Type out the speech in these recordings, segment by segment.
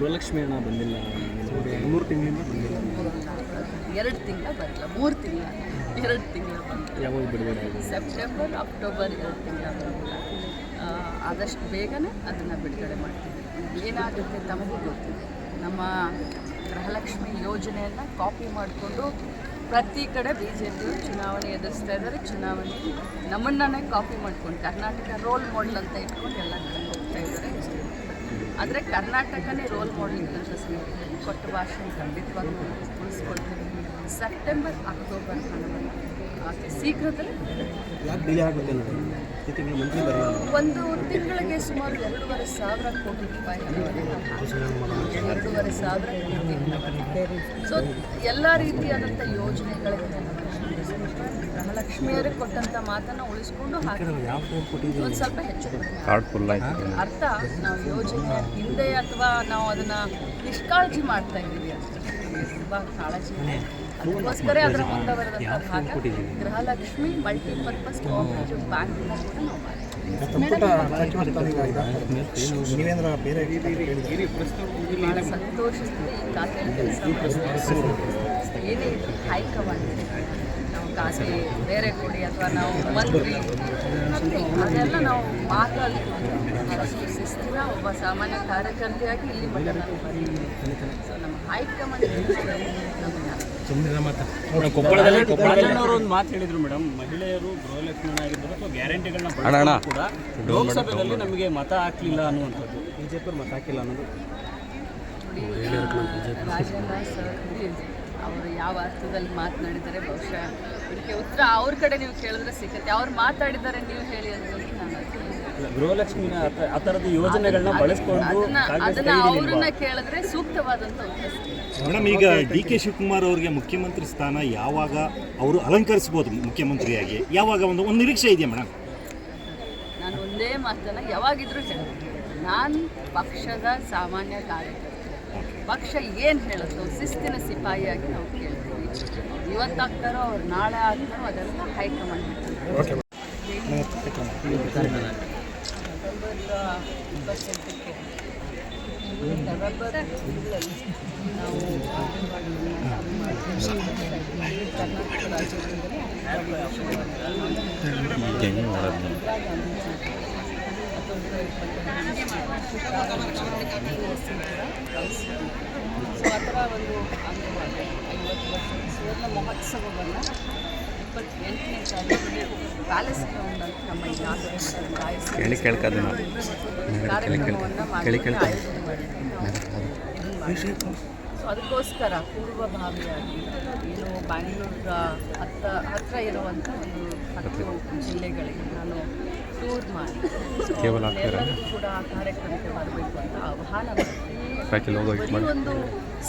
ಗೃಹಲಕ್ಷ್ಮಿ ಹಣ ಬಂದಿಲ್ಲ. ಮೂರು ತಿಂಗಳಿಂದ ಬಂದಿಲ್ಲ. ಎರಡು ತಿಂಗಳ ಬರಲ್ಲ ಮೂರು ತಿಂಗಳ ಎರಡು ತಿಂಗಳ ಯಾವಾಗ ಬಿಡುಗಡೆ ಆಗಿದೆ? ಸೆಪ್ಟೆಂಬರ್ ಅಕ್ಟೋಬರ್ ಎರಡು ತಿಂಗಳ ಬರಲ್ಲ ಆದಷ್ಟು ಬೇಗನೆ ಅದನ್ನು ಬಿಡುಗಡೆ ಮಾಡ್ತೀವಿ. ಏನಾಗುತ್ತೆ ತಮಗೂ ಗೊತ್ತಿದೆ ನಮ್ಮ ಗೃಹಲಕ್ಷ್ಮಿ ಯೋಜನೆಯನ್ನು ಕಾಪಿ ಮಾಡಿಕೊಂಡು ಪ್ರತಿ ಕಡೆ ಬಿ ಜೆ ಪಿ ಚುನಾವಣೆ ಎದುರಿಸ್ತಾ ಇದ್ದಾರೆ. ಚುನಾವಣೆ ನಮ್ಮನ್ನೇ ಕಾಪಿ ಮಾಡ್ಕೊಂಡು ಕರ್ನಾಟಕ ರೋಲ್ ಮಾಡಲ್ ಅಂತ ಇಟ್ಕೊಂಡು ಎಲ್ಲ ಆದರೆ ಕರ್ನಾಟಕನೇ ರೋಲ್ ಮಾಡೆಲ್ ಅಂತ ಸ್ನೇಹಿತರೆ ಕೊಟ್ಟ ಭಾಷೆ ಖಂಡಿತವಾಗ್ಲೂ ಉಳಿಸ್ಕೊಳ್ತೀವಿ ಸೆಪ್ಟೆಂಬರ್ ಅಕ್ಟೋಬರ್ ಹಣವನ್ನು ಅತಿ ಶೀಘ್ರದಲ್ಲೇ ಒಂದು ತಿಂಗಳಿಗೆ ಸುಮಾರು ಎರಡೂವರೆ ಸಾವಿರ ಕೋಟಿ ರೂಪಾಯಿ ಎರಡೂವರೆ ಸಾವಿರ ಕೋಟಿ. ಸೊ ಎಲ್ಲ ರೀತಿಯಾದಂಥ ಯೋಜನೆಗಳಿಗೆ ಗೃಹಲಕ್ಷ್ಮಿಯರಿಗೆ ಕೊಟ್ಟಂಥ ಮಾತನ್ನು ಉಳಿಸ್ಕೊಂಡು ಹಾಕಿ. ಒಂದು ಸ್ವಲ್ಪ ಹೆಚ್ಚು ಅರ್ಥ. ನಾವು ಯೋಜನೆ ಹಿಂದೆ ಅಥವಾ ನಾವು ಅದನ್ನ ನಿಷ್ಕಾಳಜಿ ಮಾಡ್ತಾ ಇದ್ದೀವಿ ತುಂಬಾ ತುಂಬ ಕಾಳಜಿ. ಅದಕ್ಕೋಸ್ಕರ ಅದರ ಮುಂದುವರೆದಂಥ ಭಾಗ ಗೃಹಲಕ್ಷ್ಮಿ ಮಲ್ಟಿಪರ್ಪಸ್ ಕೋಆಪರೇಟಿವ್ ಬ್ಯಾಂಕ್ ಕೂಡ ನಾವು ಬಹಳ ಸಂತೋಷದಿಂದ ಈ ಖಾತೆಯಲ್ಲಿ ಕೆಲಸ ಮಾಡ್ತೀವಿ ಏನೇ ಹೈಕಮಾಂಡ್. ಖಾತೆ ಬೇರೆ ಕೊಡಿ ಅಥವಾ ನಾವು ಮಂತ್ರಿ ಅದೆಲ್ಲ ನಾವು ಮಾತಾಡಿ ಶಿಸ್ತಿನ ಒಬ್ಬ ಸಾಮಾನ್ಯ ಕಾರ್ಯಕರ್ತೆಯಾಗಿ ಇಲ್ಲಿ ಮಟ್ಟ ನಾನು ಬಂದಿದ್ದೀನಿ. ಸೊ ನಮ್ಮ ಹೈಕಮಾಂಡ್ ಕೊಪ್ಪಳದಲ್ಲಿ ಕೊಪ್ಪಳದವರು ಒಂದು ಮಾತು ಹೇಳಿದ್ರು ಮೇಡಮ್. ಮಹಿಳೆಯರು ಗೃಹಲಕ್ಷ್ಮಿ ಆಗಿದ್ದರು ಅಥವಾ ಗ್ಯಾರಂಟಿಗಳನ್ನ. ಕೂಡ ಲೋಕಸಭೆಯಲ್ಲಿ ನಮಗೆ ಮತ ಹಾಕ್ಲಿಲ್ಲ ಅನ್ನುವಂಥದ್ದು. ಬಿಜೆಪಿ ಮತ ಹಾಕಿಲ್ಲ ಅನ್ನೋದು. ರಾಜೇಂದ್ರ ಸರ್ ಅವರು ಯಾವ ಅರ್ಥದಲ್ಲಿ ಮಾತನಾಡಿದರೆ ಬಹುಶಃ ಇದಕ್ಕೆ ಉತ್ತರ ಅವ್ರ ಕಡೆ ನೀವು ಕೇಳಿದ್ರೆ ಸಿಗುತ್ತೆ ಅವ್ರು ಮಾತಾಡಿದ್ದಾರೆ ನೀವು ಹೇಳಿ ಅಂತ. ಗೃಹಲಕ್ಷ್ಮಿನ ಆ ಆ ಥರದ ಯೋಜನೆಗಳನ್ನ ಬಳಸ್ಕೊಂಡು ಅದನ್ನ? ಅವ್ರನ್ನ ಕೇಳಿದ್ರೆ ಸೂಕ್ತವಾದಂತ ಉತ್ತರ ಸಿಗುತ್ತೆ. ಮೇಡಮ್ ಈಗ ಡಿ ಕೆ ಶಿವಕುಮಾರ್ ಅವರಿಗೆ ಮುಖ್ಯಮಂತ್ರಿ ಸ್ಥಾನ ಯಾವಾಗ ಅವರು ಅಲಂಕರಿಸ್ಬೋದು ಮುಖ್ಯಮಂತ್ರಿಯಾಗಿ ಯಾವಾಗ ಒಂದು ಒಂದು ನಿರೀಕ್ಷೆ ಇದೆಯಾ ಮೇಡಮ್ ನಾನು ಒಂದೇ ಮಾತನ್ನ ಯಾವಾಗಿದ್ರು ಹೇಳ್ತೀನಿ ನಾನು ಪಕ್ಷದ ಸಾಮಾನ್ಯ ಕಾರ್ಯಕರ್ತ ಪಕ್ಷ ಏನು ಹೇಳುತ್ತೋ ಶಿಸ್ತಿನ ಸಿಪಾಯಿಯಾಗಿ ನಾವು ಕೇಳ್ತೀವಿ ಇವತ್ತಾಗ್ತಾರೋ ಅವ್ರು ನಾಳೆ ಆಗ್ತಾರೋ ಅದೆಲ್ಲ ಹೈಕಮಾಂಡ್ ಇಪ್ಪತ್ತೆಂಟಕ್ಕೆ ನವೆಂಬರ್ ನಾವು ಕರ್ನಾಟಕ ಆ ಥರ ಒಂದು ಅಂಗವಾಗಿ ಸುವರ್ಣ ಮಹೋತ್ಸವವನ್ನು ಇಪ್ಪತ್ತೆಂಟನೇ ತಾರೀಕು ಪ್ಯಾಲೇಸ್ ಗ್ರೌಂಡ್ ಅಂತ ನಮ್ಮ ಇಲಾಖೆ ಕಾರ್ಯಕ್ರಮವನ್ನು ಕೇಳಿ ಮಾಡಿ. ಆಯೋಜನೆ ಮಾಡಿದ್ದೀವಿ. ಅದಕ್ಕೋಸ್ಕರ ಪೂರ್ವಭಾವಿಯಾಗಿ ಏನು ಬ್ಯಾಂಗ್ಳೂರ ಹತ್ತ ಹತ್ತಿರ ಇರುವಂಥ ಒಂದು ಹತ್ತು ಜಿಲ್ಲೆಗಳಿಗೆ ನಾನು ಟೂರ್ ಮಾಡಿ. ಕೇವಲ ಕೂಡ ಆ ಕಾರ್ಯಕ್ರಮಕ್ಕೆ ಬರಬೇಕು ಅಂತ ಆಹ್ವಾನ ಮಾಡ್ತೀನಿ. ಒಂದು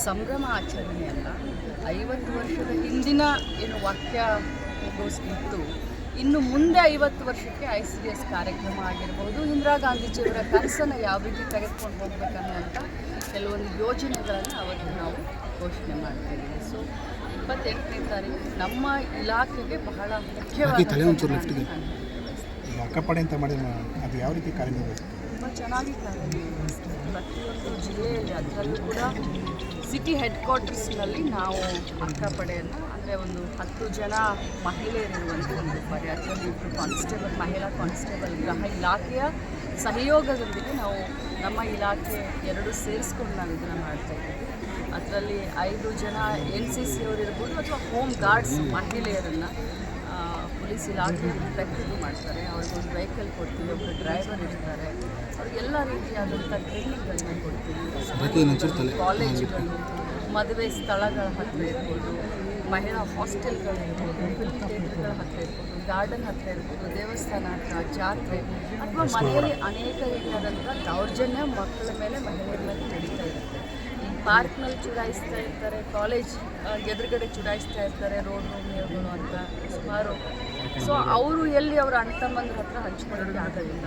ಸಂಭ್ರಮ ಆಚರಣೆ ಅಲ್ಲ ಐವತ್ತು ವರ್ಷದ ಹಿಂದಿನ ಏನು ವಾಕ್ಯ ಇತ್ತು. ಇನ್ನು ಮುಂದೆ ಐವತ್ತು ವರ್ಷಕ್ಕೆ ಐ ಸಿ ಡಿ ಎಸ್ ಕಾರ್ಯಕ್ರಮ ಆಗಿರ್ಬೋದು ಇಂದಿರಾ ಗಾಂಧೀಜಿಯವರ ಕನಸನ್ನು ಯಾವ ರೀತಿ ತೆಗೆದುಕೊಂಡು ಹೋಗ್ಬೇಕನ್ನುವಂಥ ಕೆಲವೊಂದು ಯೋಜನೆಗಳನ್ನು ಅವತ್ತು ನಾವು ಘೋಷಣೆ ಮಾಡ್ತೇವೆ ಸೊ ಇಪ್ಪತ್ತೆಂಟನೇ ತಾರೀಕು ನಮ್ಮ ಇಲಾಖೆಗೆ ಬಹಳ ಮುಖ್ಯವಾಗಿ ಅಕ್ಕಪಡೆ ಅಂತ ಮಾಡಿದ ಅದು ಯಾವ ರೀತಿ ಕಾರ್ಯ ತುಂಬ ಚೆನ್ನಾಗಿ ಪ್ರತಿಯೊಂದು ಜಿಲ್ಲೆಯಲ್ಲಿ ಅದರಲ್ಲೂ ಕೂಡ ಸಿಟಿ ಹೆಡ್ ಕ್ವಾರ್ಟರ್ಸ್ನಲ್ಲಿ ನಾವು ಅಕ್ಕಪಡೆಯನ್ನು ಅಂದರೆ ಒಂದು ಹತ್ತು ಜನ ಮಹಿಳೆಯರಿರುವಂಥ ಒಂದು ಪಡೆ ಅದರಲ್ಲಿ ಇಬ್ಬರು ಕಾನ್ಸ್ಟೇಬಲ್ ಮಹಿಳಾ ಕಾನ್ಸ್ಟೇಬಲ್ ಗೃಹ ಇಲಾಖೆಯ ಸಹಯೋಗದೊಂದಿಗೆ ನಾವು ನಮ್ಮ ಇಲಾಖೆ ಎರಡು ಸೇರಿಸ್ಕೊಂಡು ನಾವು ಇದನ್ನು ಮಾಡ್ತಾ ಇದ್ದೀವಿ. ಅದರಲ್ಲಿ ಐದು ಜನ ಎನ್ ಸಿ ಸಿ ಅವರು ಇರ್ಬೋದು ಅಥವಾ ಹೋಮ್ ಗಾರ್ಡ್ಸ್ ಮಹಿಳೆಯರನ್ನು ಪೊಲೀಸ್ ಇಲಾಖೆ ಪ್ರಕ್ರಿಯೆ ಮಾಡ್ತಾರೆ. ಅವ್ರಿಗೊಂದು ವೆಹಿಕಲ್ ಕೊಡ್ತೀವಿ ಒಬ್ಬರು ಡ್ರೈವರ್ ಇರ್ತಾರೆ. ಅವ್ರಿಗೆಲ್ಲ ರೀತಿಯಾದಂಥ ಟ್ರೈನಿಂಗ್ಗಳನ್ನ ಕೊಡ್ತೀವಿ. ಕಾಲೇಜ್ಗಳು ಮದುವೆ ಸ್ಥಳಗಳ ಹತ್ತಿರ ಇರ್ಬೋದು ಮಹಿಳಾ ಹಾಸ್ಟೆಲ್ಗಳಿರ್ಬೋದು ಥಿಯೇಟರ್ಗಳ ಹತ್ತಿರ ಇರ್ಬೋದು. ಗಾರ್ಡನ್ ಹತ್ತಿರ ಇರ್ಬೋದು ದೇವಸ್ಥಾನ ಹತ್ರ ಜಾತ್ರೆ ಅಥವಾ ಮನೆಯಲ್ಲಿ ಅನೇಕ ರೀತಿಯಾದಂಥ ದೌರ್ಜನ್ಯ ಮಕ್ಕಳ ಮೇಲೆ ಮಹಿಳೆಯರ ಮೇಲೆ ನಡೀತಾ ಇರುತ್ತೆ. ಈ ಪಾರ್ಕ್ನಲ್ಲಿ ಚುಡಾಯಿಸ್ತಾ ಇರ್ತಾರೆ ಕಾಲೇಜ್ ಎದುರುಗಡೆ ಚುಡಾಯಿಸ್ತಾ ಇರ್ತಾರೆ ರೋಡ್ ರೋಮಿಯೋಗಳು ಅಂತ ಸುಮಾರು. ಸೊ ಅವರು ಎಲ್ಲಿ ಅವರ ಅಣ್ಣ ತಮ್ಮಂದ್ರ ಹತ್ರ ಹಂಚಿಕೊಳ್ಳೋದಕ್ಕೆ ಆಗೋದಿಲ್ಲ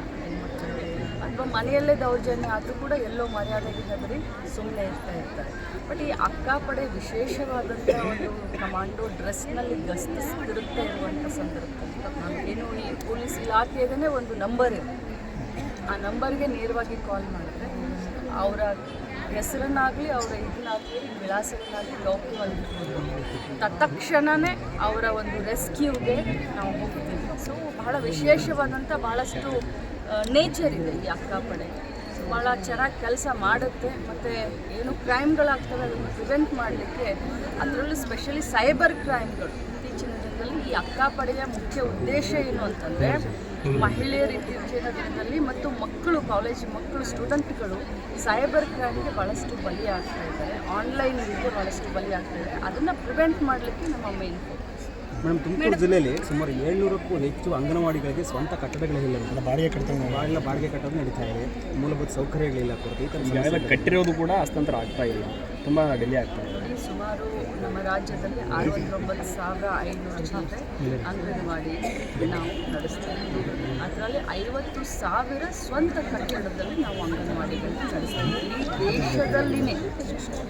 ಅಥವಾ ಮನೆಯಲ್ಲೇ ದೌರ್ಜನ್ಯ ಆದರೂ ಕೂಡ ಎಲ್ಲೋ ಮರ್ಯಾದೆಗೆ ಬರೀ ಸುಮ್ಮನೆ ಇರ್ತಾ ಇರ್ತಾರೆ. ಬಟ್ ಈ ಅಕ್ಕಾಪಡೆ ವಿಶೇಷವಾದಂಥ ಒಂದು ಕಮಾಂಡೋ ಡ್ರೆಸ್ನಲ್ಲಿ ಗಸ್ತಿಸ್ತಿರುತ್ತೆ ಇರುವಂಥ ಸಂದರ್ಭದಲ್ಲಿ. ಏನು ಈ ಪೊಲೀಸ್ ಇಲಾಖೆಯದೇ ಒಂದು ನಂಬರ್ ಇದೆ. ಆ ನಂಬರ್ಗೆ ನೇರವಾಗಿ ಕಾಲ್ ಮಾಡಿದ್ರೆ ಅವರ ಹೆಸರನ್ನಾಗಲಿ, ಅವರ ಇದನ್ನಾಗಲಿ ವಿಳಾಸಗಳನ್ನಾಗಲಿ ಡಾಕ್ಯುಮೆಂಟ್ ತತ್ಕ್ಷಣವೇ ಅವರ ಒಂದು ರೆಸ್ಕ್ಯೂಗೆ ನಾವು ಹೋಗ್ತೀವಿ. ಸೊ ಬಹಳ ವಿಶೇಷವಾದಂಥ ಭಾಳಷ್ಟು ನೇಚರ್ ಇದೆ ಈ ಅಕ್ಕಪಡೆ ಸೊ ಭಾಳ ಚೆನ್ನಾಗಿ ಕೆಲಸ ಮಾಡುತ್ತೆ. ಮತ್ತು ಏನು ಕ್ರೈಮ್ಗಳಾಗ್ತವೆ ಅದನ್ನು ಪ್ರಿವೆಂಟ್ ಮಾಡಲಿಕ್ಕೆ ಅದರಲ್ಲೂ ಸ್ಪೆಷಲಿ ಸೈಬರ್ ಕ್ರೈಮ್ಗಳು ದಿನದಲ್ಲಿ ಈ ಅಕ್ಕಾಪಡೆಯ ಮುಖ್ಯ ಉದ್ದೇಶ ಏನು ಅಂತಂದರೆ ಮಹಿಳೆಯರ ಇತ್ತೀಚಿನ ದಿನದಲ್ಲಿ ಮತ್ತು ಮಕ್ಕಳು ಕಾಲೇಜ್ ಮಕ್ಕಳು ಸ್ಟೂಡೆಂಟ್ಗಳು ಸೈಬರ್ ಕ್ರೈಮ್ಗೆ ಭಾಳಷ್ಟು ಆಗ್ತಾ ಇದ್ದಾರೆ. ಆನ್ಲೈನ್ ಭಾಳಷ್ಟು ಬಲಿ ಆಗ್ತಾ ಇದೆ ಅದನ್ನು ಪ್ರಿವೆಂಟ್ ಮಾಡಲಿಕ್ಕೆ ನಮ್ಮ ಮೇನ್ ಫೋಕಸ್ ಮೇಡಮ್ ತುಮಕೂರು ಜಿಲ್ಲೆಯಲ್ಲಿ ಸುಮಾರು ಏಳ್ನೂರಕ್ಕೂ ಹೆಚ್ಚು ಅಂಗನವಾಡಿಗಳಿಗೆ ಸ್ವಂತ ಕಟ್ಟಡಗಳಿಲ್ಲ. ಮೇಡಮ್. ಬಾಡಿಗೆ ಕಟ್ಟಡ ಬಾಡಿಗೆ ಬಾಡಿಗೆ ಕಟ್ಟೋದು ನಡೀತಾ ಇದೆ. ಮೂಲಭೂತ ಸೌಕರ್ಯಗಳಿಲ್ಲ ಕೊರತೆ. ಈ ಥರ ಕಟ್ಟಿರೋದು ಕೂಡ ಹಸ್ತಾಂತರ ಆಗ್ತಾ ಇಲ್ಲ. ತುಂಬ ಡೆಲ್ಲಿ ಆಗ್ತಾ ಇದೆ. ಸುಮಾರು ನಮ್ಮ ರಾಜ್ಯದಲ್ಲಿ ಅರವತ್ತೊಂಬತ್ತು ಸಾವಿರ ಐನೂರು ಚಿಲ್ಲರೆ ಅಂಗನವಾಡಿ ನಾವು ನಡೆಸ್ತೀವಿ ಅದರಲ್ಲಿ ಐವತ್ತು ಸಾವಿರ ಸ್ವಂತ ಕಟ್ಟಡದಲ್ಲಿ ನಾವು ಅಂಗನವಾಡಿಗಳನ್ನ ನಡೆಸ್ತೀವಿ ಈ ದೇಶದಲ್ಲಿನೇ,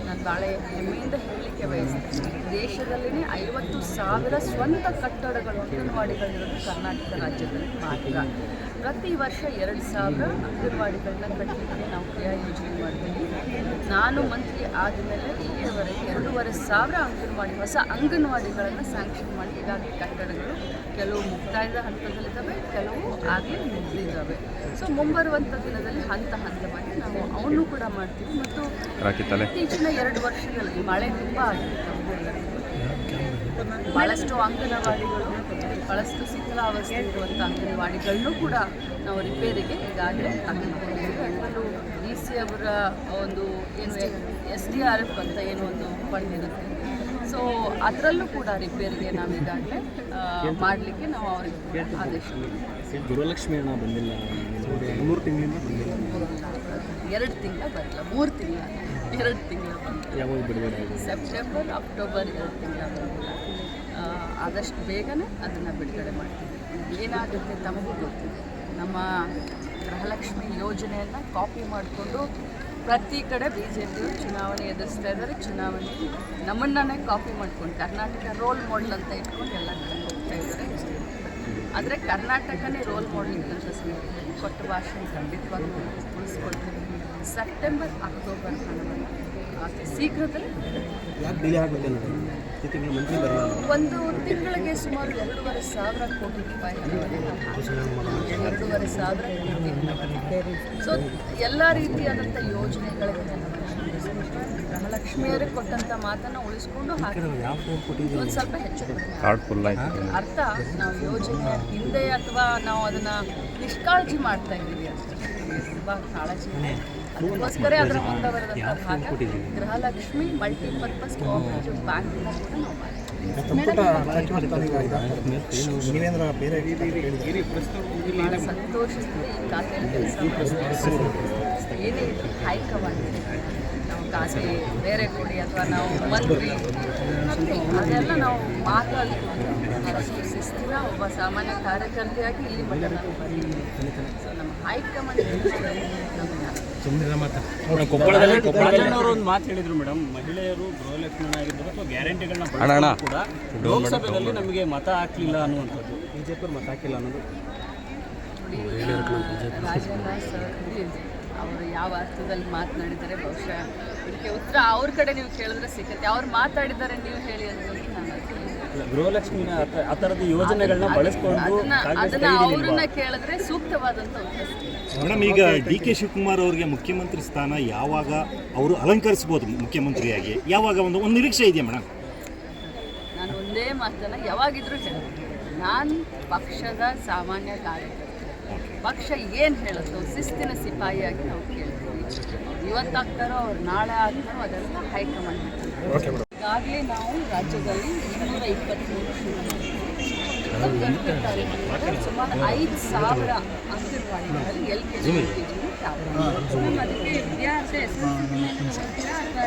ನಾನು ಭಾಳ ಹೆಮ್ಮೆಯಿಂದ ಹೇಳಲಿಕ್ಕೆ ಬಯಸ್ತೀನಿ ದೇಶದಲ್ಲಿನೇ ಐವತ್ತು ಸಾವಿರ ಸ್ವಂತ ಕಟ್ಟಡಗಳು ಅಂಗನವಾಡಿಗಳಿರೋದು ಕರ್ನಾಟಕ ರಾಜ್ಯದಲ್ಲಿ ಮಾತ್ರ. ಪ್ರತಿ ವರ್ಷ ಎರಡು ಸಾವಿರ ಅಂಗನವಾಡಿಗಳನ್ನ ಕಟ್ಟಲಿಕ್ಕೆ ನಾವು ಕ್ರಿಯಾ ಯೋಜನೆ ಮಾಡ್ತೀವಿ. ನಾನು ಮಂತ್ರಿ ಆದಮೇಲೆ ಇಲ್ಲಿಯವರೆಗೆ ಎರಡೂವರೆ ಸಾವಿರ ಅಂಗನವಾಡಿ ಹೊಸ ಅಂಗನವಾಡಿಗಳನ್ನು ಸ್ಯಾಂಕ್ಷನ್ ಮಾಡಿ. ಈಗಾಗಲೇ ಕಟ್ಟಡಗಳು ಕೆಲವು ಮುಕ್ತಾಯದ ಹಂತದಲ್ಲಿದ್ದಾವೆ ಕೆಲವು ಆಗಲೇ ಮುಗಿದಿದ್ದಾವೆ. ಸೊ ಮುಂಬರುವಂಥ ದಿನದಲ್ಲಿ ಹಂತ ಹಂತವಾಗಿ ನಾವು ಅವನ್ನೂ ಕೂಡ ಮಾಡ್ತೀವಿ. ಮತ್ತು ಇತ್ತೀಚಿನ ಎರಡು ವರ್ಷಗಳಲ್ಲಿ ಮಳೆ ತುಂಬ ಬಹಳಷ್ಟು ನಮ್ಮೂರಲ್ಲಿ. ಭಾಳಷ್ಟು ಅಂಗನವಾಡಿಗಳು ಭಾಳಷ್ಟು ಶಿಥಿಲಾವಸ್ಥೆ ಇರುವಂಥ ಅಂಗನವಾಡಿಗಳನ್ನೂ ಕೂಡ ನಾವು ರಿಪೇರಿಗೆ ಈಗಾಗಲೇ ಡಿ ಸಿ ಅವರ ಒಂದು ಏನು ಎಸ್ ಡಿ ಆರ್ ಎಫ್ ಅಂತ ಏನು ಒಂದು ಫಂಡ್ ಇರುತ್ತೆ. ಸೊ ಅದರಲ್ಲೂ ಕೂಡ ರಿಪೇರಿಗೆ ನಾವು ಈಗಾಗಲೇ ಮಾಡಲಿಕ್ಕೆ ನಾವು ಅವರಿಗೆ ಆದೇಶ. ಗುರುಲಕ್ಷ್ಮಿ ಅಣ್ಣ ಬಂದಿಲ್ಲ. ಮೂರು ತಿಂಗಳಿಂದ ಬಂದಿಲ್ಲ. ಎರಡು ತಿಂಗಳ ಬರಲ್ಲ ಮೂರು ತಿಂಗಳ. ಎರಡು ತಿಂಗಳ ಬಿಡುಗಡೆ ಸೆಪ್ಟೆಂಬರ್ ಅಕ್ಟೋಬರ್ ಎರಡು ತಿಂಗಳ ಬರಲ್ಲ ಆದಷ್ಟು ಬೇಗನೆ ಅದನ್ನು ಬಿಡುಗಡೆ ಮಾಡ್ತೀವಿ. ಏನಾಗುತ್ತೆ ತಮಗೂ ಗೊತ್ತಿದೆ. ನಮ್ಮ ಗೃಹಲಕ್ಷ್ಮಿ ಯೋಜನೆಯನ್ನು ಕಾಪಿ ಮಾಡಿಕೊಂಡು ಪ್ರತಿ ಕಡೆ ಬಿ ಜೆ ಪಿ ಚುನಾವಣೆ ಎದುರಿಸ್ತಾ ಇದ್ದಾರೆ. ಚುನಾವಣೆ ನಮ್ಮನ್ನೇ ಕಾಪಿ ಮಾಡ್ಕೊಂಡು ಕರ್ನಾಟಕ ರೋಲ್ ಮಾಡೆಲ್ ಅಂತ ಇಟ್ಕೊಂಡು ಎಲ್ಲ ಕಡೆ ಹೋಗ್ತಾ ಇದ್ದಾರೆ. ಆದರೆ ಕರ್ನಾಟಕನೇ ರೋಲ್ ಮಾಡೆಲ್ ಇದ್ದಂಥ ಸಂದರ್ಭದಲ್ಲಿ ಕೊಟ್ಟ ಭಾಷೆ ಖಂಡಿತವಾಗ್ಲೂ ಉಳಿಸ್ಕೊಳ್ತೀವಿ ಸೆಪ್ಟೆಂಬರ್ ಅಕ್ಟೋಬರ್ ಹಣವನ್ನು ಶೀಘ್ರದಲ್ಲಿ ಒಂದು ತಿಂಗಳಿಗೆ ಸುಮಾರು ಎರಡೂವರೆ ಸಾವಿರ ಕೋಟಿ ರೂಪಾಯಿ. ಎರಡೂವರೆ ಸಾವಿರ ಕೋಟಿ. ಸೊ ಎಲ್ಲ ರೀತಿಯಾದಂಥ ಯೋಜನೆಗಳಿಗೆ ಗೃಹಲಕ್ಷ್ಮಿಯರಿಗೆ ಕೊಟ್ಟಂಥ ಮಾತನ್ನ ಉಳಿಸ್ಕೊಂಡು ಹಾಕಿ. ಒಂದು ಸ್ವಲ್ಪ ಹೆಚ್ಚು ಕಾರ್ಡ್ ಫುಲ್ ಆಯ್ತು. ಅರ್ಥ? ನಾವು ಯೋಜನೆ ಹಿಂದೆ ಅಥವಾ ನಾವು ಅದನ್ನ ನಿಷ್ಕಾಳಜಿ ಮಾಡ್ತಾ ಇದ್ದೀವಿ ಅಷ್ಟೇ. ತುಂಬ ಕಾಳಜಿ. ಅದಕ್ಕೋಸ್ಕರ ಅದರ ಮುಂದುವರೆದಂಥ ಭಾಗ ಗೃಹಲಕ್ಷ್ಮಿ ಮಲ್ಟಿಪರ್ಪಸ್ ಕೋಆಪರೇಟಿವ್ ಬ್ಯಾಂಕ್ ಕೂಡ ನಾವು ಭಾಳ ಕೆಲಸ ಮಾಡ್ತೀವಿ. ಏನೇ ಹೈಕಮಾಂಡ್. ಖಾತೆ ಬೇರೆ ಕೊಡಿ ಅಥವಾ ನಾವು ಮಂತ್ರಿ ಅದೆಲ್ಲ ನಾವು ಮಾತಾಡ್ತೀವಿ ಭಾಳಷ್ಟು ಶಿಸ್ತಿನ ಒಬ್ಬ ಸಾಮಾನ್ಯ ಕಾರ್ಯಕರ್ತೆಯಾಗಿ ಇಲ್ಲಿ ಮಟ್ಟ ನಾನು. ಬಂದಿದ್ದೀನಿ ಸೊ ನಮ್ಮ ಹೈಕಮಾಂಡ್ ಕೊಪ್ಪಳದಲ್ಲಿ ಒಂದು ಮಾತು ಹೇಳಿದ್ರು ಮೇಡಮ್ ಮಹಿಳೆಯರು ಗೃಹಲಕ್ಷ್ಮಣ ಆಗಿರ್ಬೋದು ಅಥವಾ ಗ್ಯಾರಂಟಿಗಳನ್ನ. ಕೂಡ ಲೋಕಸಭೆಯಲ್ಲಿ ನಮಗೆ ಮತ ಹಾಕಲಿಲ್ಲ ಅನ್ನುವಂಥದ್ದು. ಬಿಜೆಪಿ ಮತ ಹಾಕಿಲ್ಲ ಅನ್ನೋದು. ಸರ್ ಅವರು ಯಾವ ಅರ್ಥದಲ್ಲಿ ಮಾತನಾಡಿದ್ದಾರೆ ಬಹುಶಃ ಇದಕ್ಕೆ ಉತ್ತರ ಅವ್ರ ಕಡೆ ನೀವು ಕೇಳಿದ್ರೆ ಸಿಗುತ್ತೆ. ಅವ್ರು ಮಾತಾಡಿದ್ದಾರೆ ನೀವು ಹೇಳಿ ಅಂತ ನಾನು ಅದಕ್ಕೆ- ಇಲ್ಲ, ಗೃಹಲಕ್ಷ್ಮಿನ ಆ ಆ ಥರದ ಯೋಜನೆಗಳನ್ನ ಬಳಸ್ಕೊಂಡು ಅದನ್ನ ಅವ್ರನ್ನ ಕೇಳಿದ್ರೆ ಸಿಗುತ್ತೆ. ಮೇಡಮ್ ಈಗ ಡಿ ಕೆ ಶಿವಕುಮಾರ್ ಅವರಿಗೆ ಮುಖ್ಯಮಂತ್ರಿ ಸ್ಥಾನ ಯಾವಾಗ ಅವರು ಅಲಂಕರಿಸಬಹುದು ಮುಖ್ಯಮಂತ್ರಿಯಾಗಿ? ಯಾವಾಗ ಒಂದು ಒಂದು ನಿರೀಕ್ಷೆ ಇದೆಯಾ ಮೇಡಮ್? ನಾನು ಒಂದೇ ಮಾತನ್ನ ಯಾವಾಗಿದ್ರೂ ಹೇಳ್ತೀನಿ. ನಾನು ಪಕ್ಷದ ಸಾಮಾನ್ಯ ಕಾರ್ಯಕರ್ತ. ಪಕ್ಷ ಏನು ಹೇಳುತ್ತೋ ಶಿಸ್ತಿನ ಸಿಪಾಯಿಯಾಗಿ ನಾವು ಕೇಳ್ತೀವಿ ಇವತ್ತಾಗ್ತಾರೋ ಅವ್ರು ನಾಳೆ ಆಗ್ತಾರೋ ಅದೆಲ್ಲ ಹೈಕಮಾಂಡ್. ಈಗಾಗಲೇ ನಾವು ರಾಜ್ಯದಲ್ಲಿ ಇನ್ನೂರ ಇಪ್ಪತ್ತ್ಮೂರು ಸುಮಾರು ಐದು ಸಾವಿರ ಅಂಗನವಾಡಿಗಳಲ್ಲಿ L K G U K G ಅದಕ್ಕೆ ವಿದ್ಯಾರ್ಥಿ ಎಸ್ ಅಥವಾ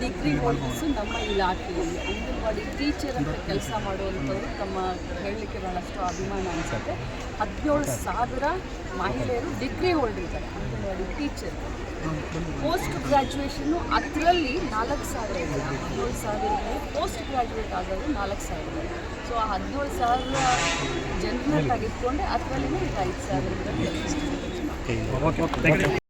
ಡಿಗ್ರಿ ಹೋಲ್ಡರ್ಸು ನಮ್ಮ ಇಲಾಖೆಯಲ್ಲಿ, ಅಂಗನವಾಡಿ ಟೀಚರ್ ಅಂತ ಕೆಲಸ ಮಾಡುವಂಥವ್ರು ತಮ್ಮ ಹೇಳಲಿಕ್ಕೆ ಬಹಳಷ್ಟು ಅಭಿಮಾನ ಅನಿಸುತ್ತೆ. ಹದಿನೇಳು ಸಾವಿರ ಮಹಿಳೆಯರು ಡಿಗ್ರಿ ಹೋಲ್ಡರ್ ಇದ್ದಾರೆ, ಅಂಗನವಾಡಿ ಟೀಚರ್ ಪೋಸ್ಟ್ ಗ್ರ್ಯಾಜುಯೇಷನ್ನು ಅದರಲ್ಲಿ ನಾಲ್ಕು ಸಾವಿರ ಇದೆ. ಹದಿನೇಳು ಸಾವಿರ ಪೋಸ್ಟ್ ಗ್ರ್ಯಾಜುಯೇಟ್ ಆದವರು ನಾಲ್ಕು ಸಾವಿರ ಸೊ ಆ ಹದಿನೇಳು ಸಾವಿರ ಜನರನ್ನ ತೆಗೆದುಕೊಂಡೆ ಅದರಲ್ಲಿ ಐದು ಸಾವಿರ